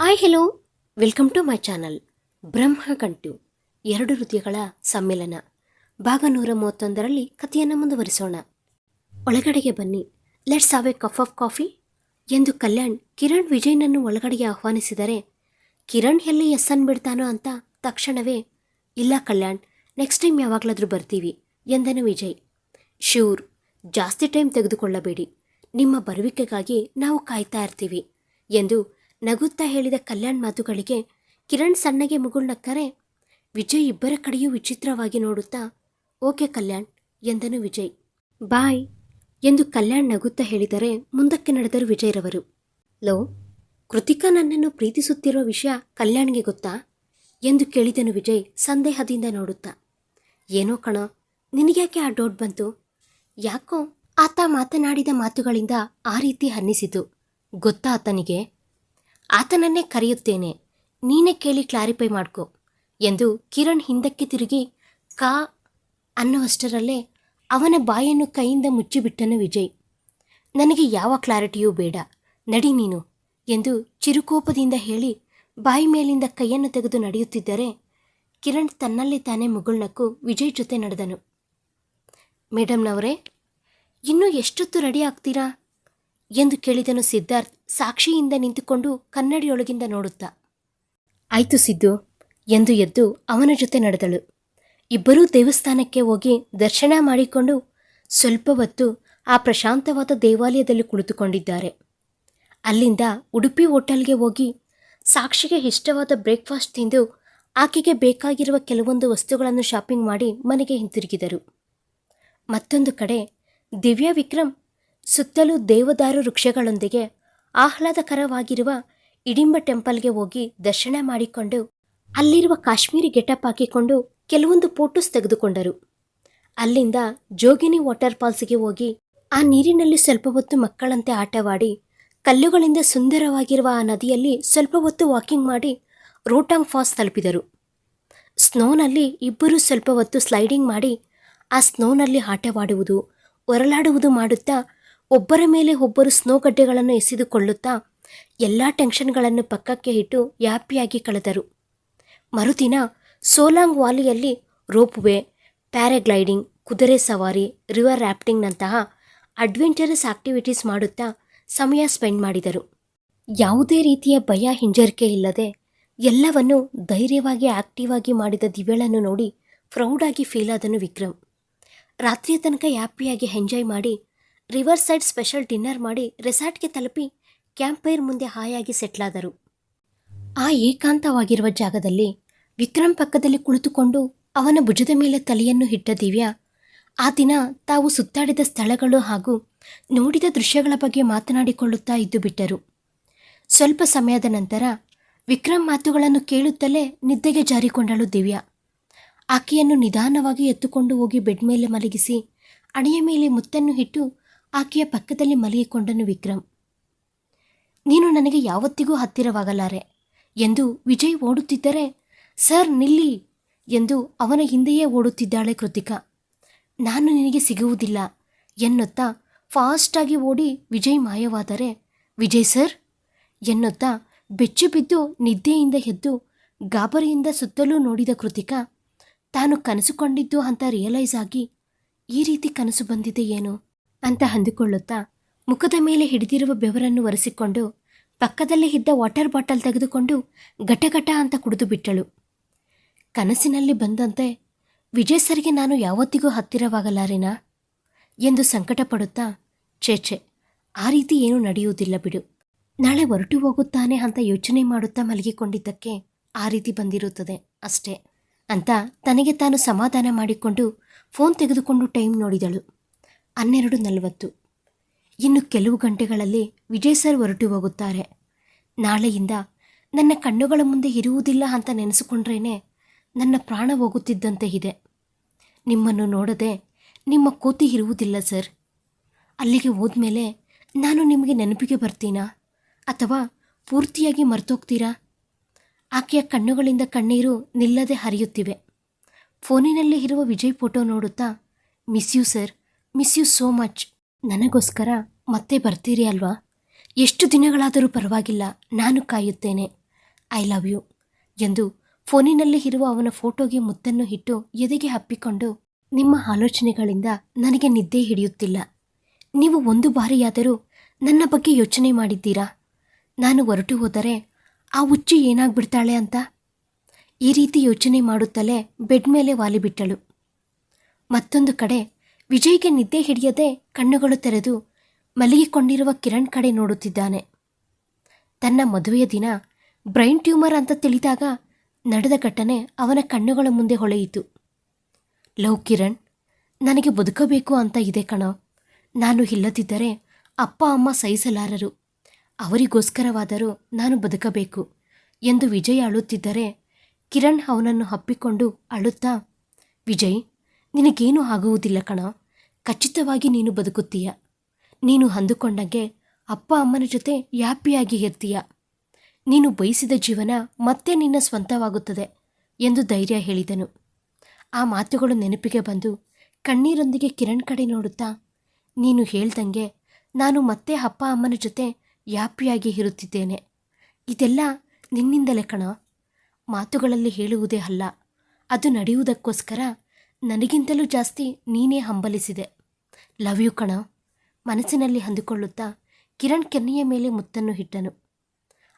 Hi hello welcome to my channel Brahmagantu ಎರಡು ಹೃದಯಗಳ ಸಮ್ಮೇಳನ. ಭಾಗ ನೂರ ಮೂವತ್ತೊಂದರಲ್ಲಿ ಕಥೆಯನ್ನು ಮುಂದುವರಿಸೋಣ. ಒಳಗಡೆಗೆ ಬನ್ನಿ. Let's have a cup of coffee ಎಂದು ಕಲ್ಯಾಣ್, ಕಿರಣ್, ವಿಜಯ್ನನ್ನು ಒಳಗಡೆಗೆ ಆಹ್ವಾನಿಸಿದರೆ, ಕಿರಣ್ ಎಲ್ಲಿ ಎಸ್ ಬಿಡ್ತಾನೋ ಅಂತ ತಕ್ಷಣವೇ, ಇಲ್ಲ ಕಲ್ಯಾಣ್ ನೆಕ್ಸ್ಟ್ ಟೈಮ್ ಯಾವಾಗಲಾದರೂ ಬರ್ತೀವಿ, ಎಂದನು ವಿಜಯ್. ಶ್ಯೂರ್ ಜಾಸ್ತಿ ಟೈಮ್ ತೆಗೆದುಕೊಳ್ಳಬೇಡಿ. ನಿಮ್ಮ ಬರುವಿಕೆಗಾಗಿ ನಾವು ಕಾಯ್ತಾ ಇರ್ತೀವಿ, ಎಂದು ನಗುತ್ತಾ ಹೇಳಿದ ಕಲ್ಯಾಣ್ ಮಾತುಗಳಿಗೆ ಕಿರಣ್ ಸಣ್ಣಗೆ ಮುಗುಳ್ನಕ್ಕರೆ ವಿಜಯ್ ಇಬ್ಬರ ಕಡೆಯೂ ವಿಚಿತ್ರವಾಗಿ ನೋಡುತ್ತಾ, ಓಕೆ ಕಲ್ಯಾಣ್, ಎಂದನು ವಿಜಯ್. ಬಾಯ್, ಎಂದು ಕಲ್ಯಾಣ್ ನಗುತ್ತಾ ಹೇಳಿದರೆ ಮುಂದಕ್ಕೆ ನಡೆದರು ವಿಜಯ್ರವರು. ಲೋ, ಕೃತಿಕಾ ನನ್ನನ್ನು ಪ್ರೀತಿಸುತ್ತಿರುವ ವಿಷಯ ಕಲ್ಯಾಣ್ಗೆ ಗೊತ್ತಾ? ಎಂದು ಕೇಳಿದನು ವಿಜಯ್ ಸಂದೇಹದಿಂದ ನೋಡುತ್ತಾ. ಏನೋ ಕಣ, ನಿನಗ್ಯಾಕೆ ಆ ಡೌಟ್ ಬಂತು? ಯಾಕೋ ಆತ ಮಾತನಾಡಿದ ಮಾತುಗಳಿಂದ ಆ ರೀತಿ ಅನ್ನಿಸಿತು. ಗೊತ್ತಾ ಆತನಿಗೆ? ಆತನನ್ನೇ ಕರೆಯುತ್ತೇನೆ. ನೀನೇ ಕೇಳಿ ಕ್ಲಾರಿಫೈ ಮಾಡ್ಕೊ ಎಂದು ಕಿರಣ್ ಹಿಂದಕ್ಕೆ ತಿರುಗಿ, ಕಾ ಅನ್ನುವಷ್ಟರಲ್ಲೇ ಅವನ ಬಾಯನ್ನು ಕೈಯಿಂದ ಮುಚ್ಚಿಬಿಟ್ಟನು ವಿಜಯ್. ನನಗೆ ಯಾವ ಕ್ಲಾರಿಟಿಯೂ ಬೇಡ. ನಡಿ ನೀನು ಎಂದು ಚಿರುಕೋಪದಿಂದ ಹೇಳಿ, ಬಾಯಿ ಮೇಲಿಂದ ಕೈಯನ್ನು ತೆಗೆದು ನಡೆಯುತ್ತಿದ್ದರೆ ಕಿರಣ್ ತನ್ನಲ್ಲಿ ತಾನೇ ಮುಗುಳ್ನಕ್ಕು ವಿಜಯ್ ಜೊತೆ ನಡೆದನು. ಮೇಡಮ್ನವರೇ, ಇನ್ನೂ ಎಷ್ಟೊತ್ತು ರೆಡಿ ಆಗ್ತೀರಾ? ಎಂದು ಕೇಳಿದನು ಸಿದ್ಧಾರ್ಥ್ ಸಾಕ್ಷಿಯಿಂದ ನಿಂತುಕೊಂಡು ಕನ್ನಡಿಯೊಳಗಿಂದ ನೋಡುತ್ತಾ. ಆಯ್ತು ಸಿದ್ದು ಎಂದು ಎದ್ದು ಅವನ ಜೊತೆ ನಡೆದಳು. ಇಬ್ಬರೂ ದೇವಸ್ಥಾನಕ್ಕೆ ಹೋಗಿ ದರ್ಶನ ಮಾಡಿಕೊಂಡು ಸ್ವಲ್ಪ ಹೊತ್ತು ಆ ಪ್ರಶಾಂತವಾದ ದೇವಾಲಯದಲ್ಲಿ ಕುಳಿತುಕೊಂಡಿದ್ದಾರೆ. ಅಲ್ಲಿಂದ ಉಡುಪಿ ಹೋಟೆಲ್ಗೆ ಹೋಗಿ ಸಾಕ್ಷಿಗೆ ಇಷ್ಟವಾದ ಬ್ರೇಕ್ಫಾಸ್ಟ್ ತಿಂದು ಆಕೆಗೆ ಬೇಕಾಗಿರುವ ಕೆಲವೊಂದು ವಸ್ತುಗಳನ್ನು ಶಾಪಿಂಗ್ ಮಾಡಿ ಮನೆಗೆ ಹಿಂತಿರುಗಿದರು. ಮತ್ತೊಂದು ಕಡೆ ದಿವ್ಯಾ ವಿಕ್ರಮ್ ಸುತ್ತಲೂ ದೇವದಾರು ವೃಕ್ಷಗಳೊಂದಿಗೆ ಆಹ್ಲಾದಕರವಾಗಿರುವ ಇಡಿಂಬ ಟೆಂಪಲ್ಗೆ ಹೋಗಿ ದರ್ಶನ ಮಾಡಿಕೊಂಡು ಅಲ್ಲಿರುವ ಕಾಶ್ಮೀರಿ ಗೆಟಪ್ ಹಾಕಿಕೊಂಡು ಕೆಲವೊಂದು ಫೋಟೋಸ್ ತೆಗೆದುಕೊಂಡರು. ಅಲ್ಲಿಂದ ಜೋಗಿನಿ ವಾಟರ್ ಫಾಲ್ಸ್ಗೆ ಹೋಗಿ ಆ ನೀರಿನಲ್ಲಿ ಸ್ವಲ್ಪ ಹೊತ್ತು ಮಕ್ಕಳಂತೆ ಆಟವಾಡಿ, ಕಲ್ಲುಗಳಿಂದ ಸುಂದರವಾಗಿರುವ ಆ ನದಿಯಲ್ಲಿ ಸ್ವಲ್ಪ ಹೊತ್ತು ವಾಕಿಂಗ್ ಮಾಡಿ ರೋಟಾಂಗ್ ಫಾಲ್ಸ್ ತಲುಪಿದರು. ಸ್ನೋನಲ್ಲಿ ಇಬ್ಬರು ಸ್ವಲ್ಪ ಹೊತ್ತು ಸ್ಲೈಡಿಂಗ್ ಮಾಡಿ ಆ ಸ್ನೋನಲ್ಲಿ ಆಟವಾಡುವುದು ಹೊರಲಾಡುವುದು ಮಾಡುತ್ತಾ ಒಬ್ಬರ ಮೇಲೆ ಒಬ್ಬರು ಸ್ನೋ ಗಡ್ಡೆಗಳನ್ನು ಎಸೆದುಕೊಳ್ಳುತ್ತಾ ಎಲ್ಲ ಟೆನ್ಷನ್ಗಳನ್ನು ಪಕ್ಕಕ್ಕೆ ಇಟ್ಟು ಹ್ಯಾಪಿಯಾಗಿ ಕಳೆದರು. ಮರುದಿನ ಸೋಲಾಂಗ್ ವಾಲಿಯಲ್ಲಿ ರೋಪ್ವೇ, ಪ್ಯಾರಾಗ್ಲೈಡಿಂಗ್, ಕುದುರೆ ಸವಾರಿ, ರಿವರ್ ರ್ಯಾಪ್ಟಿಂಗ್ನಂತಹ ಅಡ್ವೆಂಚರಸ್ ಆಕ್ಟಿವಿಟೀಸ್ ಮಾಡುತ್ತಾ ಸಮಯ ಸ್ಪೆಂಡ್ ಮಾಡಿದರು. ಯಾವುದೇ ರೀತಿಯ ಭಯ ಹಿಂಜರಿಕೆ ಇಲ್ಲದೆ ಎಲ್ಲವನ್ನು ಧೈರ್ಯವಾಗಿ ಆಕ್ಟಿವ್ ಆಗಿ ಮಾಡಿದ ದಿವ್ಯಳನ್ನು ನೋಡಿ ಪ್ರೌಡಾಗಿ ಫೀಲ್ ಆದನು ವಿಕ್ರಮ್. ರಾತ್ರಿಯ ತನಕ ಹ್ಯಾಪಿಯಾಗಿ ಎಂಜಾಯ್ ಮಾಡಿ ರಿವರ್ ಸೈಡ್ ಸ್ಪೆಷಲ್ ಡಿನ್ನರ್ ಮಾಡಿ ರೆಸಾರ್ಟ್ಗೆ ತಲುಪಿ ಕ್ಯಾಂಪೈರ್ ಮುಂದೆ ಹಾಯಾಗಿ ಸೆಟ್ಲಾದರು. ಆ ಏಕಾಂತವಾಗಿರುವ ಜಾಗದಲ್ಲಿ ವಿಕ್ರಮ್ ಪಕ್ಕದಲ್ಲಿ ಕುಳಿತುಕೊಂಡು ಅವನ ಭುಜದ ಮೇಲೆ ತಲೆಯನ್ನು ಇಟ್ಟ ದಿವ್ಯಾ, ಆ ದಿನ ತಾವು ಸುತ್ತಾಡಿದ ಸ್ಥಳಗಳು ಹಾಗೂ ನೋಡಿದ ದೃಶ್ಯಗಳ ಬಗ್ಗೆ ಮಾತನಾಡಿಕೊಳ್ಳುತ್ತಾ ಇದ್ದು ಬಿಟ್ಟರು. ಸ್ವಲ್ಪ ಸಮಯದ ನಂತರ ವಿಕ್ರಮ್ ಮಾತುಗಳನ್ನು ಕೇಳುತ್ತಲೇ ನಿದ್ದೆಗೆ ಜಾರಿಕೊಂಡಳು ದಿವ್ಯಾ. ಆಕೆಯನ್ನು ನಿಧಾನವಾಗಿ ಎತ್ತುಕೊಂಡು ಹೋಗಿ ಬೆಡ್ ಮೇಲೆ ಮಲಗಿಸಿ ಅಣೆಯ ಮೇಲೆ ಮುತ್ತನ್ನು ಇಟ್ಟು ಆಕೆಯ ಪಕ್ಕದಲ್ಲಿ ಮಲಗಿಕೊಂಡನು ವಿಕ್ರಮ್. ನೀನು ನನಗೆ ಯಾವತ್ತಿಗೂ ಹತ್ತಿರವಾಗಲಾರೆ. ಎಂದು ವಿಜಯ್ ಓಡುತ್ತಿದ್ದರೆ, ಸರ್, ನಿಲ್ಲಿ ಎಂದು ಅವನ ಹಿಂದೆಯೇ ಓಡುತ್ತಿದ್ದಾಳೆ ಕೃತಿಕಾ. ನಾನು ನಿನಗೆ ಸಿಗುವುದಿಲ್ಲ ಎನ್ನುತ್ತಾ ಫಾಸ್ಟಾಗಿ ಓಡಿ ವಿಜಯ್ ಮಾಯವಾದರೆ, ವಿಜಯ್ ಸರ್ ಎನ್ನುತ್ತಾ ಬೆಚ್ಚಿಬಿದ್ದು ನಿದ್ದೆಯಿಂದ ಎದ್ದು ಗಾಬರಿಯಿಂದ ಸುತ್ತಲೂ ನೋಡಿದ ಕೃತಿಕಾ, ತಾನು ಕನಸುಕೊಂಡಿದ್ದು ಅಂತ ರಿಯಲೈಸ್ ಆಗಿ ಈ ರೀತಿ ಕನಸು ಬಂದಿದೆ ಏನು? ಅಂತ ಅಂದುಕೊಳ್ಳುತ್ತಾ ಮುಖದ ಮೇಲೆ ಹಿಡಿದಿರುವ ಬೆವರನ್ನು ಒರೆಸಿಕೊಂಡು ಪಕ್ಕದಲ್ಲೇ ಇದ್ದ ವಾಟರ್ ಬಾಟಲ್ ತೆಗೆದುಕೊಂಡು ಘಟಘಟ ಅಂತ ಕುಡಿದು ಬಿಟ್ಟಳು. ಕನಸಿನಲ್ಲಿ ಬಂದಂತೆ, ವಿಜಯ್ ಸರ್ಗೆ ನಾನು ಯಾವತ್ತಿಗೂ ಹತ್ತಿರವಾಗಲಾರೆನಾ? ಎಂದು ಸಂಕಟ ಪಡುತ್ತಾ ಆ ರೀತಿ ಏನೂ ನಡೆಯುವುದಿಲ್ಲ ಬಿಡು. ನಾಳೆ ಹೊರಟು ಹೋಗುತ್ತಾನೆ ಅಂತ ಯೋಚನೆ ಮಾಡುತ್ತಾ ಮಲಗಿಕೊಂಡಿದ್ದಕ್ಕೆ ಆ ರೀತಿ ಬಂದಿರುತ್ತದೆ ಅಷ್ಟೇ ಅಂತ ತನಗೆ ತಾನು ಸಮಾಧಾನ ಮಾಡಿಕೊಂಡು ಫೋನ್ ತೆಗೆದುಕೊಂಡು ಟೈಮ್ ನೋಡಿದಳು. ಹನ್ನೆರಡು ನಲವತ್ತು. ಇನ್ನು ಕೆಲವು ಗಂಟೆಗಳಲ್ಲಿ ವಿಜಯ್ ಸರ್ ಹೊರಟು ಹೋಗುತ್ತಾರೆ. ನಾಳೆಯಿಂದ ನನ್ನ ಕಣ್ಣುಗಳ ಮುಂದೆ ಇರುವುದಿಲ್ಲ ಅಂತ ನೆನೆಸಿಕೊಂಡ್ರೇನೆ ನನ್ನ ಪ್ರಾಣ ಹೋಗುತ್ತಿದ್ದಂತೆ ಇದೆ. ನಿಮ್ಮನ್ನು ನೋಡದೆ ನಿಮ್ಮ ಕೋತಿ ಇರುವುದಿಲ್ಲ ಸರ್. ಅಲ್ಲಿಗೆ ಹೋದ್ಮೇಲೆ ನಾನು ನಿಮಗೆ ನೆನಪಿಗೆ ಬರ್ತೀನಾ? ಅಥವಾ ಪೂರ್ತಿಯಾಗಿ ಮರ್ತೋಗ್ತೀರಾ? ಆಕೆಯ ಕಣ್ಣುಗಳಿಂದ ಕಣ್ಣೀರು ನಿಲ್ಲದೆ ಹರಿಯುತ್ತಿವೆ. ಫೋನಿನಲ್ಲಿ ಇರುವ ವಿಜಯ್ ಫೋಟೋ ನೋಡುತ್ತಾ, miss you sir miss you so much ನನಗೋಸ್ಕರ ಮತ್ತೆ ಬರ್ತೀರಿ ಅಲ್ವಾ? ಎಷ್ಟು ದಿನಗಳಾದರೂ ಪರವಾಗಿಲ್ಲ, ನಾನು ಕಾಯುತ್ತೇನೆ. ಐ ಲವ್ ಯು ಎಂದು ಫೋನಿನಲ್ಲಿ ಇರುವ ಅವನ ಫೋಟೋಗೆ ಮುತ್ತನ್ನು ಇಟ್ಟು ಎದೆಗೆ ಹಪ್ಪಿಕೊಂಡು ನಿಮ್ಮ ಆಲೋಚನೆಗಳಿಂದ ನನಗೆ ನಿದ್ದೆ ಹಿಡಿಯುತ್ತಿಲ್ಲ. ನೀವು ಒಂದು ಬಾರಿಯಾದರೂ ನನ್ನ ಬಗ್ಗೆ ಯೋಚನೆ ಮಾಡಿದ್ದೀರಾ? ನಾನು ಹೊರಟು ಹೋದರೆ ಆ ಹುಚ್ಚು ಏನಾಗ್ಬಿಡ್ತಾಳೆ ಅಂತ? ಈ ರೀತಿ ಯೋಚನೆ ಮಾಡುತ್ತಲೇ ಬೆಡ್ ಮೇಲೆ ವಾಲಿಬಿಟ್ಟಳು. ಮತ್ತೊಂದು ಕಡೆ ವಿಜಯ್ಗೆ ನಿದ್ದೆ ಹಿಡಿಯದೆ ಕಣ್ಣುಗಳು ತೆರೆದು ಮಲಗಿಕೊಂಡಿರುವ ಕಿರಣ್ ಕಡೆ ನೋಡುತ್ತಿದ್ದಾನೆ. ತನ್ನ ಮದುವೆಯ ದಿನ ಬ್ರೈನ್ ಟ್ಯೂಮರ್ ಅಂತ ತಿಳಿದಾಗ ನಡೆದ ಘಟನೆ ಅವನ ಕಣ್ಣುಗಳ ಮುಂದೆ ಹೊಳೆಯಿತು. ಲವ್ ಕಿರಣ್, ನನಗೆ ಬದುಕಬೇಕು ಅಂತ ಇದೆ ಕಣ. ನಾನು ಇಲ್ಲದಿದ್ದರೆ ಅಪ್ಪ, ಅಮ್ಮ ಸಹಿಸಲಾರರು. ಅವರಿಗೋಸ್ಕರವಾದರೂ ನಾನು ಬದುಕಬೇಕು ಎಂದು ವಿಜಯ್ ಅಳುತ್ತಿದ್ದರೆ ಕಿರಣ್ ಅವನನ್ನು ಹಪ್ಪಿಕೊಂಡು ಅಳುತ್ತಾ, ವಿಜಯ್ ನಿನಗೇನೂ ಆಗುವುದಿಲ್ಲ ಕಣ. ಖಚಿತವಾಗಿ ನೀನು ಬದುಕುತ್ತೀಯ. ನೀನು ಅಂದುಕೊಂಡಂಗೆ ಅಪ್ಪ ಅಮ್ಮನ ಜೊತೆ ಹ್ಯಾಪಿಯಾಗಿ ಇರ್ತೀಯ. ನೀನು ಬಯಸಿದ ಜೀವನ ಮತ್ತೆ ನಿನ್ನ ಸ್ವಂತವಾಗುತ್ತದೆ ಎಂದು ಧೈರ್ಯ ಹೇಳಿದನು. ಆ ಮಾತುಗಳು ನೆನಪಿಗೆ ಬಂದು ಕಣ್ಣೀರೊಂದಿಗೆ ಕಿರಣ್ ಕಡೆ ನೋಡುತ್ತಾ, ನೀನು ಹೇಳ್ದಂಗೆ ನಾನು ಮತ್ತೆ ಅಪ್ಪ ಅಮ್ಮನ ಜೊತೆ ಹ್ಯಾಪಿಯಾಗಿ ಇರುತ್ತಿದ್ದೇನೆ. ಇದೆಲ್ಲ ನಿನ್ನಿಂದಲೇ ಕಣ. ಮಾತುಗಳಲ್ಲಿ ಹೇಳುವುದೇ ಅಲ್ಲ, ಅದು ನಡೆಯುವುದಕ್ಕೋಸ್ಕರ ನನಗಿಂತಲೂ ಜಾಸ್ತಿ ನೀನೇ ಹಂಬಲಿಸಿದೆ. ಲವ್ ಯು ಕಣ. ಮನಸ್ಸಿನಲ್ಲಿ ಅಂದುಕೊಳ್ಳುತ್ತಾ ಕಿರಣ್ ಕೆನ್ನೆಯ ಮೇಲೆ ಮುತ್ತನ್ನು ಇಟ್ಟನು.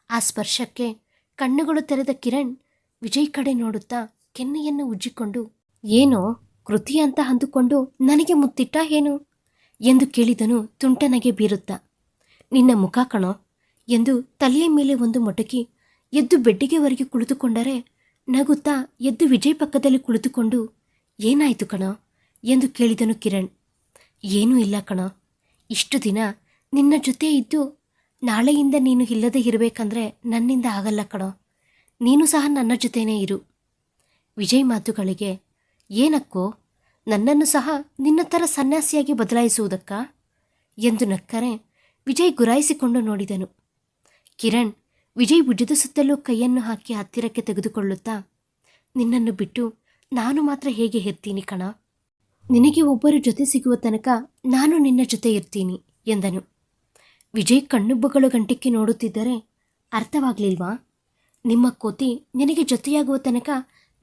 ಆ ಸ್ಪರ್ಶಕ್ಕೆ ಕಣ್ಣುಗಳು ತೆರೆದ ಕಿರಣ್ ವಿಜಯ್ ಕಡೆ ನೋಡುತ್ತಾ ಕೆನ್ನೆಯನ್ನು ಉಜ್ಜಿಕೊಂಡು, ಏನೋ ಕೃತಿ ಅಂತ ಅಂದುಕೊಂಡು ನನಗೆ ಮುತ್ತಿಟ್ಟ ಏನು? ಎಂದು ಕೇಳಿದನು ತುಂಟನಗೆ ಬೀರುತ್ತಾ. ನಿನ್ನ ಮುಖ ಕಣೋ ಎಂದು ತಲೆಯ ಮೇಲೆ ಒಂದು ಮೊಟಕಿ ಎದ್ದು ಬೆಡ್ಡಿಗೆವರೆಗೆ ಕುಳಿತುಕೊಂಡರೆ ನಗುತ್ತಾ ಎದ್ದು ವಿಜಯ್ ಪಕ್ಕದಲ್ಲಿ ಕುಳಿತುಕೊಂಡು ಏನಾಯಿತು ಕಣ? ಎಂದು ಕೇಳಿದನು ಕಿರಣ್. ಏನೂ ಇಲ್ಲ ಕಣ. ಇಷ್ಟು ದಿನ ನಿನ್ನ ಜೊತೆ ಇದ್ದು ನಾಳೆಯಿಂದ ನೀನು ಇಲ್ಲದೆ ಇರಬೇಕಂದ್ರೆ ನನ್ನಿಂದ ಆಗಲ್ಲ ಕಣ. ನೀನು ಸಹ ನನ್ನ ಜೊತೆನೇ ಇರು. ವಿಜಯ್ ಮಾತುಗಳಿಗೆ, ಏನಕ್ಕೋ, ನನ್ನನ್ನು ಸಹ ನಿನ್ನ ಥರ ಸನ್ಯಾಸಿಯಾಗಿ ಬದಲಾಯಿಸುವುದಕ್ಕ? ಎಂದು ನಕ್ಕರೆ ವಿಜಯ್ ಗುರಾಯಿಸಿಕೊಂಡು ನೋಡಿದನು. ಕಿರಣ್ ವಿಜಯ್ ಭುಜದ ಸುತ್ತಲೂ ಕೈಯನ್ನು ಹಾಕಿ ಹತ್ತಿರಕ್ಕೆ ತೆಗೆದುಕೊಳ್ಳುತ್ತಾ, ನಿನ್ನನ್ನು ಬಿಟ್ಟು ನಾನು ಮಾತ್ರ ಹೇಗೆ ಇರ್ತೀನಿ ಕಣ? ನಿನಗೆ ಒಬ್ಬರು ಜೊತೆ ಸಿಗುವ ತನಕ ನಾನು ನಿನ್ನ ಜೊತೆ ಇರ್ತೀನಿ ಎಂದನು. ವಿಜಯ್ ಕಣ್ಣುಬ್ಬಗಳು ಗಂಟಕ್ಕೆ ನೋಡುತ್ತಿದ್ದರೆ ಅರ್ಥವಾಗಲಿಲ್ವಾ? ನಿಮ್ಮ ಕೋತಿ ನಿನಗೆ ಜೊತೆಯಾಗುವ ತನಕ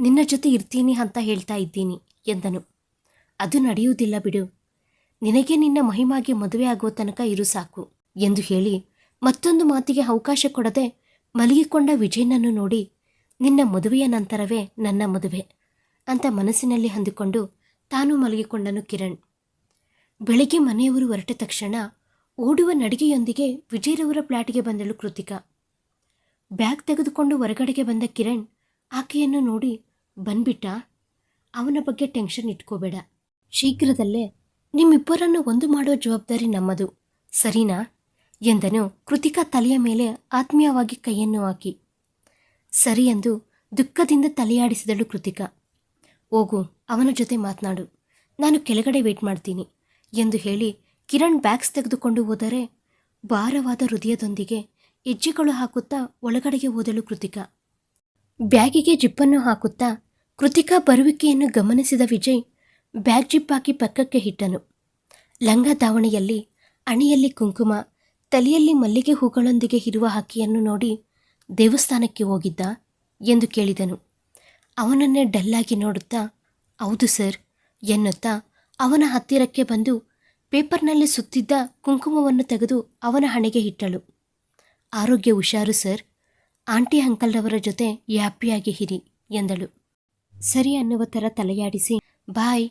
ನಿನ್ನ ಜೊತೆ ಇರ್ತೀನಿ ಅಂತ ಹೇಳ್ತಾ ಇದ್ದೀನಿ ಎಂದನು. ಅದು ನಡೆಯುವುದಿಲ್ಲ ಬಿಡು. ನಿನಗೆ ನಿನ್ನ ಮಹಿಮಾಗೆ ಮದುವೆ ಆಗುವ ತನಕ ಇರು ಸಾಕು ಎಂದು ಹೇಳಿ ಮತ್ತೊಂದು ಮಾತಿಗೆ ಅವಕಾಶ ಕೊಡದೆ ಮಲಗಿಕೊಂಡ ವಿಜಯನನ್ನು ನೋಡಿ ನಿನ್ನ ಮದುವೆಯ ನಂತರವೇ ನನ್ನ ಮದುವೆ. ಅಂತ ಮನಸ್ಸಿನಲ್ಲಿ ಹೊಂದಿಕೊಂಡು ತಾನು ಮಲಗಿಕೊಂಡನು ಕಿರಣ್. ಬೆಳಿಗ್ಗೆ ಮನೆಯವರು ಹೊರಟ ತಕ್ಷಣ ಓಡುವ ನಡಿಗೆಯೊಂದಿಗೆ ವಿಜಯರವರ ಪ್ಲಾಟಿಗೆ ಬಂದಳು ಕೃತಿಕಾ. ಬ್ಯಾಗ್ ತೆಗೆದುಕೊಂಡು ಹೊರಗಡೆಗೆ ಬಂದ ಕಿರಣ್ ಆಕೆಯನ್ನು ನೋಡಿ, ಬಂದ್ಬಿಟ್ಟ? ಅವನ ಬಗ್ಗೆ ಟೆನ್ಷನ್ ಇಟ್ಕೋಬೇಡ. ಶೀಘ್ರದಲ್ಲೇ ನಿಮ್ಮಿಬ್ಬರನ್ನು ಒಂದು ಮಾಡುವ ಜವಾಬ್ದಾರಿ ನಮ್ಮದು. ಸರಿನಾ? ಎಂದನು ಕೃತಿಕಾ ತಲೆಯ ಮೇಲೆ ಆತ್ಮೀಯವಾಗಿ ಕೈಯನ್ನು ಹಾಕಿ. ಸರಿ ಎಂದು ದುಃಖದಿಂದ ತಲೆಯಾಡಿಸಿದಳು ಕೃತಿಕಾ. ಹೋಗು, ಅವನ ಜೊತೆ ಮಾತನಾಡು. ನಾನು ಕೆಳಗಡೆ ವೇಟ್ ಮಾಡ್ತೀನಿ ಎಂದು ಹೇಳಿ ಕಿರಣ್ ಬ್ಯಾಗ್ಸ್ ತೆಗೆದುಕೊಂಡು ಹೋದರೆ ಭಾರವಾದ ಹೃದಯದೊಂದಿಗೆ ಹೆಜ್ಜೆಗಳು ಹಾಕುತ್ತಾ ಒಳಗಡೆಗೆ ಓದಲು ಕೃತಿಕಾ. ಬ್ಯಾಗಿಗೆ ಜಿಪ್ಪನ್ನು ಹಾಕುತ್ತಾ ಕೃತಿಕಾ ಬರುವಿಕೆಯನ್ನು ಗಮನಿಸಿದ ವಿಜಯ್ ಬ್ಯಾಗ್ ಜಿಪ್ ಹಾಕಿ ಪಕ್ಕಕ್ಕೆ ಇಟ್ಟನು. ಲಂಗ ದಾವಣಿಯಲ್ಲಿ, ಅಣಿಯಲ್ಲಿ ಕುಂಕುಮ, ತಲೆಯಲ್ಲಿ ಮಲ್ಲಿಗೆ ಹೂಗಳೊಂದಿಗೆ ಇರುವ ಹಕ್ಕಿಯನ್ನು ನೋಡಿ ದೇವಸ್ಥಾನಕ್ಕೆ ಹೋಗಿದ್ದ ಎಂದು ಕೇಳಿದನು. ಅವನನ್ನೇ ಡಲ್ಲಾಗಿ ನೋಡುತ್ತಾ, ಹೌದು ಸರ್, ಎನ್ನುತ್ತಾ ಅವನ ಹತ್ತಿರಕ್ಕೆ ಬಂದು ಪೇಪರ್ನಲ್ಲಿ ಸುತ್ತಿದ್ದ ಕುಂಕುಮವನ್ನು ತೆಗೆದು ಅವನ ಹಣೆಗೆ ಇಟ್ಟಳು. ಆರೋಗ್ಯ ಹುಷಾರು ಸರ್, ಆಂಟಿ ಅಂಕಲ್ರವರ ಜೊತೆ ಹ್ಯಾಪಿಯಾಗಿ ಹಿರಿ ಎಂದಳು. ಸರಿ ಅನ್ನುವ ಥರ ತಲೆಯಾಡಿಸಿ, ಬಾಯ್,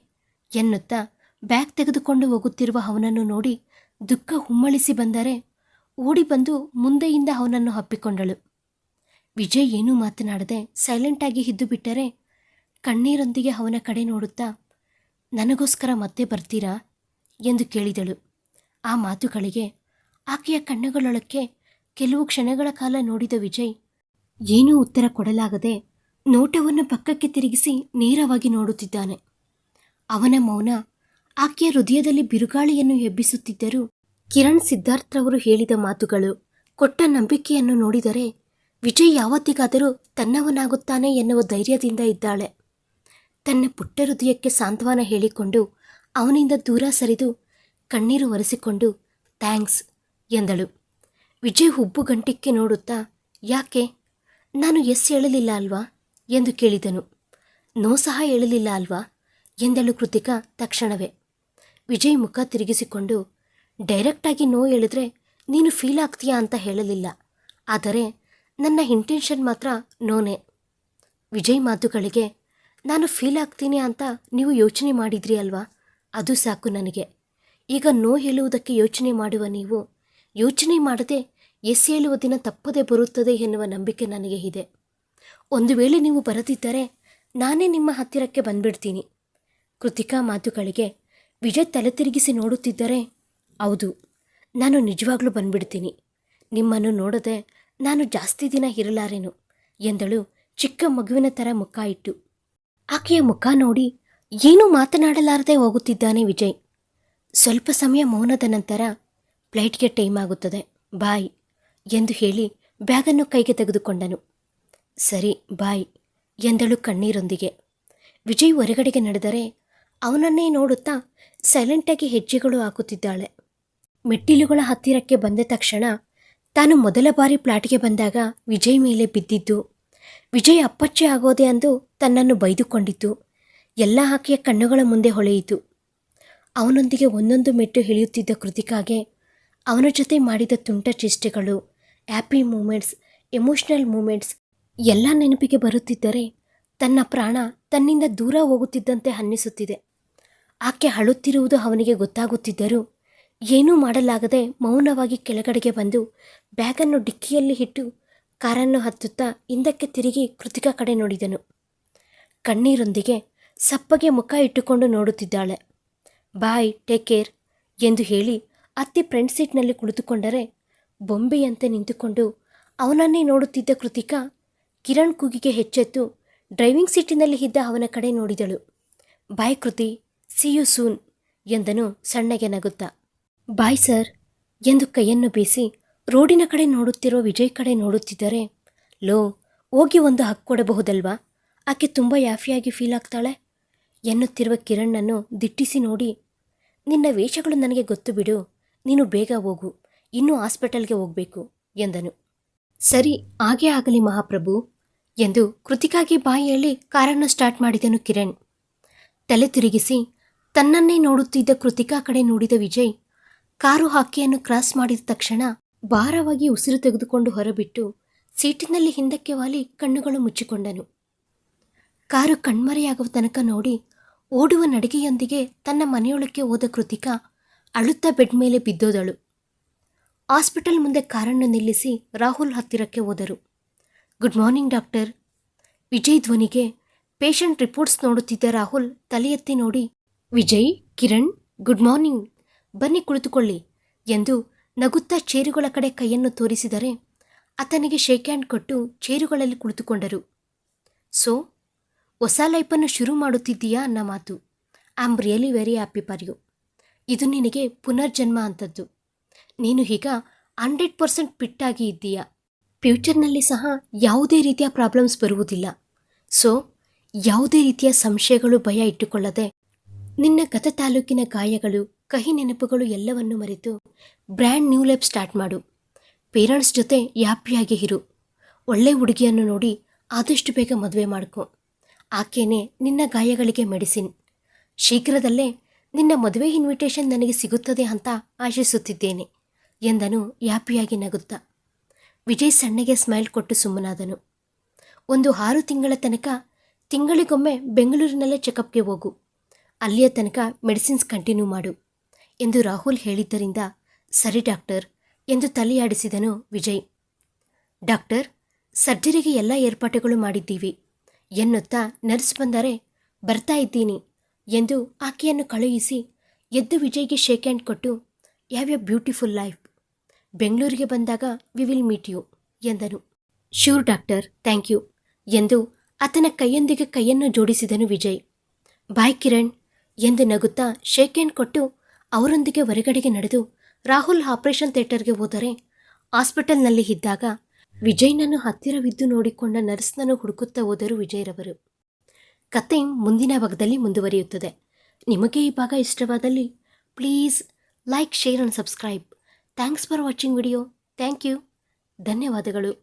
ಎನ್ನುತ್ತಾ ಬ್ಯಾಗ್ ತೆಗೆದುಕೊಂಡು ಹೋಗುತ್ತಿರುವ ಅವನನ್ನು ನೋಡಿ ದುಃಖ ಹುಮ್ಮಳಿಸಿ ಬಂದರೆ ಓಡಿ ಬಂದು ಮುಂದೆಯಿಂದ ಅವನನ್ನು ಹಪ್ಪಿಕೊಂಡಳು ವಿಜಯ್ ಏನೂ ಮಾತನಾಡದೆ ಸೈಲೆಂಟಾಗಿ ಇದ್ದು ಬಿಟ್ಟರೆ ಕಣ್ಣೀರೊಂದಿಗೆ ಅವನ ಕಡೆ ನೋಡುತ್ತಾ, ನನಗೋಸ್ಕರ ಮತ್ತೆ ಬರ್ತೀರಾ? ಎಂದು ಕೇಳಿದಳು. ಆ ಮಾತುಗಳಿಗೆ ಆಕೆಯ ಕಣ್ಣುಗಳೊಳಕ್ಕೆ ಕೆಲವು ಕ್ಷಣಗಳ ಕಾಲ ನೋಡಿದ ವಿಜಯ್ ಏನೂ ಉತ್ತರ ಕೊಡಲಾಗದೆ ನೋಟವನ್ನು ಪಕ್ಕಕ್ಕೆ ತಿರುಗಿಸಿ ನೇರವಾಗಿ ನೋಡುತ್ತಿದ್ದಾನೆ. ಅವನ ಮೌನ ಆಕೆಯ ಹೃದಯದಲ್ಲಿ ಬಿರುಗಾಳಿಯನ್ನು ಎಬ್ಬಿಸುತ್ತಿದ್ದರೂ ಕಿರಣ್ ಸಿದ್ಧಾರ್ಥ್ರವರು ಹೇಳಿದ ಮಾತುಗಳು ಕೊಟ್ಟ ನಂಬಿಕೆಯನ್ನು ನೋಡಿದರೆ ವಿಜಯ್ ಯಾವತ್ತಿಗಾದರೂ ತನ್ನವನಾಗುತ್ತಾನೆ ಎನ್ನುವ ಧೈರ್ಯದಿಂದ ಇದ್ದಾಳೆ. ತನ್ನ ಪುಟ್ಟ ಹೃದಯಕ್ಕೆ ಸಾಂತ್ವನ ಹೇಳಿಕೊಂಡು ಅವನಿಂದ ದೂರ ಸರಿದು ಕಣ್ಣೀರು ಒರೆಸಿಕೊಂಡು, ಥ್ಯಾಂಕ್ಸ್ ಎಂದಳು. ವಿಜಯ್ ಹುಬ್ಬು ಗಂಟಿಕ್ಕೆ ನೋಡುತ್ತಾ, ಯಾಕೆ? ನಾನು ಎಸ್ ಹೇಳಲಿಲ್ಲ ಅಲ್ವಾ? ಎಂದು ಕೇಳಿದನು. ನೋ ಸಹ ಹೇಳಲಿಲ್ಲ ಅಲ್ವಾ? ಎಂದಳು ಕೃತಿಕಾ ತಕ್ಷಣವೇ. ವಿಜಯ್ ಮುಖ ತಿರುಗಿಸಿಕೊಂಡು, ಡೈರೆಕ್ಟಾಗಿ ನೋ ಹೇಳಿದ್ರೆ ನೀನು ಫೀಲ್ ಆಗ್ತೀಯಾ ಅಂತ ಹೇಳಲಿಲ್ಲ. ಆದರೆ ನನ್ನ ಇಂಟೆನ್ಷನ್ ಮಾತ್ರ ನೋನೆ. ವಿಜಯ್ ಮಾತುಗಳಿಗೆ, ನಾನು ಫೀಲ್ ಆಗ್ತೀನಿ ಅಂತ ನೀವು ಯೋಚನೆ ಮಾಡಿದ್ರಿ ಅಲ್ವಾ? ಅದು ಸಾಕು ನನಗೆ. ಈಗ ನೋ ಹೇಳುವುದಕ್ಕೆ ಯೋಚನೆ ಮಾಡುವ ನೀವು, ಯೋಚನೆ ಮಾಡದೆ ಎಸ್ ಹೇಳುವ ದಿನ ತಪ್ಪದೆ ಬರುತ್ತದೆ ಎನ್ನುವ ನಂಬಿಕೆ ನನಗೆ ಇದೆ. ಒಂದು ವೇಳೆ ನೀವು ಬರದಿದ್ದರೆ ನಾನೇ ನಿಮ್ಮ ಹತ್ತಿರಕ್ಕೆ ಬಂದ್ಬಿಡ್ತೀನಿ. ಕೃತಿಕಾ ಮಾತುಗಳಿಗೆ, ವಿಜಯ್ ತಲೆ ತಿರುಗಿಸಿ ನೋಡುತ್ತಿದ್ದರೆ, ಹೌದು, ನಾನು ನಿಜವಾಗ್ಲೂ ಬಂದ್ಬಿಡ್ತೀನಿ. ನಿಮ್ಮನ್ನು ನೋಡದೆ ನಾನು ಜಾಸ್ತಿ ದಿನ ಇರಲಾರೆನು? ಎಂದಳು ಚಿಕ್ಕ ಮಗುವಿನ ಥರ ಮುಖ ಇಟ್ಟು. ಆಕೆಯ ಮುಖ ನೋಡಿ ಏನೂ ಮಾತನಾಡಲಾರದೆ ಹೋಗುತ್ತಿದ್ದಾನೆ ವಿಜಯ್. ಸ್ವಲ್ಪ ಸಮಯ ಮೌನದ ನಂತರ ಫ್ಲೈಟ್ಗೆ ಟೈಮ್ ಆಗುತ್ತದೆ, ಬಾಯ್ ಎಂದು ಹೇಳಿ ಬ್ಯಾಗನ್ನು ಕೈಗೆ ತೆಗೆದುಕೊಂಡನು. ಸರಿ, ಬಾಯ್ ಎಂದಳು ಕಣ್ಣೀರೊಂದಿಗೆ. ವಿಜಯ್ ಹೊರಗಡೆಗೆ ನಡೆದರೆ ಅವನನ್ನೇ ನೋಡುತ್ತಾ ಸೈಲೆಂಟಾಗಿ ಹೆಜ್ಜೆಗಳು ಹಾಕುತ್ತಿದ್ದಾಳೆ. ಮೆಟ್ಟಿಲುಗಳ ಹತ್ತಿರಕ್ಕೆ ಬಂದ ತಕ್ಷಣ ತಾನು ಮೊದಲ ಬಾರಿ ಪ್ಲಾಟ್ಗೆ ಬಂದಾಗ ವಿಜಯ್ ಮೇಲೆ ಬಿದ್ದಿದ್ದು. ವಿಜಯ್ ಅಪ್ಪಚ್ಚೆ ಆಗೋದೆ ಅಂದು ತನ್ನನ್ನು ಬೈದುಕೊಂಡಿತು ಎಲ್ಲ ಆಕೆಯ ಕಣ್ಣುಗಳ ಮುಂದೆ ಹೊಳೆಯಿತು. ಅವನೊಂದಿಗೆ ಒಂದೊಂದು ಮೆಟ್ಟು ಇಳಿಯುತ್ತಿದ್ದ ಕೃತಿಕಾಗೆ ಅವನ ಜೊತೆ ಮಾಡಿದ ತುಂಟ ಚೇಷ್ಟೆಗಳು, ಹ್ಯಾಪಿ ಮೂಮೆಂಟ್ಸ್, ಎಮೋಷ್ನಲ್ ಮೂಮೆಂಟ್ಸ್ ಎಲ್ಲ ನೆನಪಿಗೆ ಬರುತ್ತಿದ್ದರೆ ತನ್ನ ಪ್ರಾಣ ತನ್ನಿಂದ ದೂರ ಹೋಗುತ್ತಿದ್ದಂತೆ ಅನ್ನಿಸುತ್ತಿದೆ. ಆಕೆ ಅಳುತ್ತಿರುವುದು ಅವನಿಗೆ ಗೊತ್ತಾಗುತ್ತಿದ್ದರೂ ಏನೂ ಮಾಡಲಾಗದೆ ಮೌನವಾಗಿ ಕೆಳಗಡೆಗೆ ಬಂದು ಬ್ಯಾಗನ್ನು ಡಿಕ್ಕಿಯಲ್ಲಿ ಇಟ್ಟು ಕಾರನ್ನು ಹತ್ತುತ್ತಾ ಹಿಂದಕ್ಕೆ ತಿರುಗಿ ಕೃತಿಕಾ ಕಡೆ ನೋಡಿದನು. ಕಣ್ಣೀರೊಂದಿಗೆ ಸಪ್ಪಗೆ ಮುಖ ಇಟ್ಟುಕೊಂಡು ನೋಡುತ್ತಿದ್ದಾಳೆ. ಬಾಯ್ ಟೇಕ್ ಕೇರ್ ಎಂದು ಹೇಳಿ ಅತ್ತಿ ಫ್ರಂಟ್ ಸೀಟ್ನಲ್ಲಿ ಕುಳಿತುಕೊಂಡರೆ ಬೊಂಬೆಯಂತೆ ನಿಂತುಕೊಂಡು ಅವನನ್ನೇ ನೋಡುತ್ತಿದ್ದ ಕೃತಿಕಾ ಕಿರಣ್ ಕೂಗಿಗೆ ಹೆಚ್ಚೆತ್ತು ಡ್ರೈವಿಂಗ್ ಸೀಟಿನಲ್ಲಿ ಇದ್ದ ಅವನ ಕಡೆ ನೋಡಿದಳು. ಬಾಯ್ ಕೃತಿ ಸಿ ಯು ಸೂನ್ ಎಂದನು ಸಣ್ಣಗೆ ನಗುತ್ತಾ. ಬಾಯ್ ಸರ್, ಎಂದು ಕೈಯನ್ನು ಬೀಸಿ ರೋಡಿನ ಕಡೆ ನೋಡುತ್ತಿರುವ ವಿಜಯ್ ಕಡೆ ನೋಡುತ್ತಿದ್ದರೆ, ಲೋ, ಹೋಗಿ ಒಂದು ಹಕ್ಕು ಕೊಡಬಹುದಲ್ವಾ? ಆಕೆ ತುಂಬ ಯಾಫಿಯಾಗಿ ಫೀಲ್ ಆಗ್ತಾಳೆ. ಎನ್ನುತ್ತಿರುವ ಕಿರಣ್ನನ್ನು ದಿಟ್ಟಿಸಿ ನೋಡಿ, ನಿನ್ನ ವೇಷಗಳು ನನಗೆ ಗೊತ್ತು ಬಿಡು, ನೀನು ಬೇಗ ಹೋಗು, ಇನ್ನೂ ಹಾಸ್ಪಿಟಲ್ಗೆ ಹೋಗಬೇಕು, ಎಂದನು. ಸರಿ, ಹಾಗೇ ಆಗಲಿ ಮಹಾಪ್ರಭು, ಎಂದು ಕೃತಿಕಾಗಿ ಬಾಯಿ ಹೇಳಿ ಕಾರನ್ನು ಸ್ಟಾರ್ಟ್ ಮಾಡಿದನು ಕಿರಣ್. ತಲೆ ತಿರುಗಿಸಿ, ತನ್ನನ್ನೇ ನೋಡುತ್ತಿದ್ದ ಕೃತಿಕಾ ಕಡೆ ನೋಡಿದ ವಿಜಯ್ ಕಾರು ಹಾಕಿಯನ್ನು ಕ್ರಾಸ್ ಮಾಡಿದ ತಕ್ಷಣ ಭಾರವಾಗಿ ಉಸಿರು ತೆಗೆದುಕೊಂಡು ಹೊರಬಿಟ್ಟು ಸೀಟಿನಲ್ಲಿ ಹಿಂದಕ್ಕೆ ವಾಲಿ ಕಣ್ಣುಗಳು ಮುಚ್ಚಿಕೊಂಡನು. ಕಾರು ಕಣ್ಮರೆಯಾಗುವ ತನಕ ನೋಡಿ ಓಡುವ ನಡಿಗೆಯೊಂದಿಗೆ ತನ್ನ ಮನೆಯೊಳಕ್ಕೆ ಹೋದ ಕೃತಿಕಾ ಅಳುತ್ತಾ ಬೆಡ್ ಮೇಲೆ ಬಿದ್ದೋದಳು. ಹಾಸ್ಪಿಟಲ್ ಮುಂದೆ ಕಾರನ್ನು ನಿಲ್ಲಿಸಿ ರಾಹುಲ್ ಹತ್ತಿರಕ್ಕೆ ಹೋದರು. Good morning doctor. ವಿಜಯ್ ಧ್ವನಿಗೆ ಪೇಷಂಟ್ ರಿಪೋರ್ಟ್ಸ್ ನೋಡುತ್ತಿದ್ದ ರಾಹುಲ್ ತಲೆ ನೋಡಿ, ವಿಜಯ್, ಕಿರಣ್, ಗುಡ್ ಮಾರ್ನಿಂಗ್. ಬನ್ನಿ ಕುಳಿತುಕೊಳ್ಳಿ ಎಂದು ನಗುತ್ತಾ ಚೇರುಗಳ ಕಡೆ ಕೈಯನ್ನು ತೋರಿಸಿದರೆ ಆತನಿಗೆ ಶೇಕ್ ಹ್ಯಾಂಡ್ ಕೊಟ್ಟು ಚೇರುಗಳಲ್ಲಿ ಕುಳಿತುಕೊಂಡರು. ಸೊ, ಹೊಸ ಲೈಫನ್ನು ಶುರು ಮಾಡುತ್ತಿದ್ದೀಯಾ ಅನ್ನ ಮಾತು. I am really very happy for you ಇದು ನಿನಗೆ ಪುನರ್ಜನ್ಮ ಅಂತದ್ದು. ನೀನು ಈಗ ಹಂಡ್ರೆಡ್ ಪರ್ಸೆಂಟ್ ಫಿಟ್ಟಾಗಿ ಇದ್ದೀಯಾ. ಫ್ಯೂಚರ್ನಲ್ಲಿ ಸಹ ಯಾವುದೇ ರೀತಿಯ ಪ್ರಾಬ್ಲಮ್ಸ್ ಬರುವುದಿಲ್ಲ. ಸೊ, ಯಾವುದೇ ರೀತಿಯ ಸಂಶಯಗಳು ಭಯ ಇಟ್ಟುಕೊಳ್ಳದೆ ನಿನ್ನ ಗತ ತಾಲೂಕಿನ ಗಾಯಗಳು ಕಹಿ ನೆನಪುಗಳು ಎಲ್ಲವನ್ನು ಮರೆತು ಬ್ರ್ಯಾಂಡ್ ನ್ಯೂ ಲೈಫ್ ಸ್ಟಾರ್ಟ್ ಮಾಡು. ಪೇರೆಂಟ್ಸ್ ಜೊತೆ ಹ್ಯಾಪಿಯಾಗಿ ಇರು. ಒಳ್ಳೆ ಹುಡುಗಿಯನ್ನು ನೋಡಿ ಆದಷ್ಟು ಬೇಗ ಮದುವೆ ಮಾಡ್ಕೊ. ಆಕೆಯೇ ನಿನ್ನ ಗಾಯಗಳಿಗೆ ಮೆಡಿಸಿನ್. ಶೀಘ್ರದಲ್ಲೇ ನಿನ್ನ ಮದುವೆ ಇನ್ವಿಟೇಷನ್ ನನಗೆ ಸಿಗುತ್ತದೆ ಅಂತ ಆಶಿಸುತ್ತಿದ್ದೇನೆ, ಎಂದನು ಯಾಪಿಯಾಗಿ ನಗುತ್ತಾ. ವಿಜಯ್ ಸಣ್ಣಗೆ ಸ್ಮೈಲ್ ಕೊಟ್ಟು ಸುಮ್ಮನಾದನು. ಒಂದು ಆರು ತಿಂಗಳ ತನಕ ತಿಂಗಳಿಗೊಮ್ಮೆ ಬೆಂಗಳೂರಿನಲ್ಲೇ ಚೆಕಪ್ಗೆ ಹೋಗು. ಅಲ್ಲಿಯ ತನಕ ಮೆಡಿಸಿನ್ಸ್ ಕಂಟಿನ್ಯೂ ಮಾಡು ಎಂದು ರಾಹುಲ್ ಹೇಳಿದ್ದರಿಂದ, ಸರಿ ಡಾಕ್ಟರ್ ಎಂದು ತಲೆಯಾಡಿಸಿದನು ವಿಜಯ್. ಡಾಕ್ಟರ್, ಸರ್ಜರಿಗೆ ಎಲ್ಲ ಏರ್ಪಾಟುಗಳು ಮಾಡಿದ್ದೀವಿ ಎನ್ನುತ್ತಾ ನರ್ಸ್ ಬಂದರೆ ಬರ್ತಾ ಇದ್ದೀನಿ ಎಂದು ಆಕೆಯನ್ನು ಕಳುಹಿಸಿ ಎದ್ದು ವಿಜಯ್ಗೆ ಶೇಕ್ ಹ್ಯಾಂಡ್ ಕೊಟ್ಟು, ಯಾವ ಬ್ಯೂಟಿಫುಲ್ ಲೈಫ್. ಬೆಂಗಳೂರಿಗೆ ಬಂದಾಗ ವಿ ವಿಲ್ ಮೀಟ್ ಯು, ಎಂದನು. ಶ್ಯೂರ್ ಡಾಕ್ಟರ್, ಥ್ಯಾಂಕ್ ಯು, ಎಂದು ಆತನ ಕೈಯೊಂದಿಗೆ ಕೈಯನ್ನು ಜೋಡಿಸಿದನು ವಿಜಯ್. ಬಾಯ್ ಕಿರಣ್ ಎಂದು ನಗುತ್ತಾ ಶೇಕ್ ಹ್ಯಾಂಡ್ ಕೊಟ್ಟು ಅವರೊಂದಿಗೆ ಹೊರಗಡೆಗೆ ನಡೆದು ರಾಹುಲ್ ಆಪರೇಷನ್ ಥಿಯೇಟರ್ಗೆ ಹೋದರೆ ಹಾಸ್ಪಿಟಲ್ನಲ್ಲಿ ಇದ್ದಾಗ ವಿಜಯ್ನನ್ನು ಹತ್ತಿರವಿದ್ದು ನೋಡಿಕೊಂಡ ನರ್ಸ್ನನ್ನು ಹುಡುಕುತ್ತಾ ಹೋದರು ವಿಜಯ್ರವರು. ಕತೆ ಮುಂದಿನ ಭಾಗದಲ್ಲಿ ಮುಂದುವರಿಯುತ್ತದೆ. ನಿಮಗೆ ಈ ಭಾಗ ಇಷ್ಟವಾದಲ್ಲಿ please like, share and subscribe. Thanks for watching video. Thank you. ಧನ್ಯವಾದಗಳು.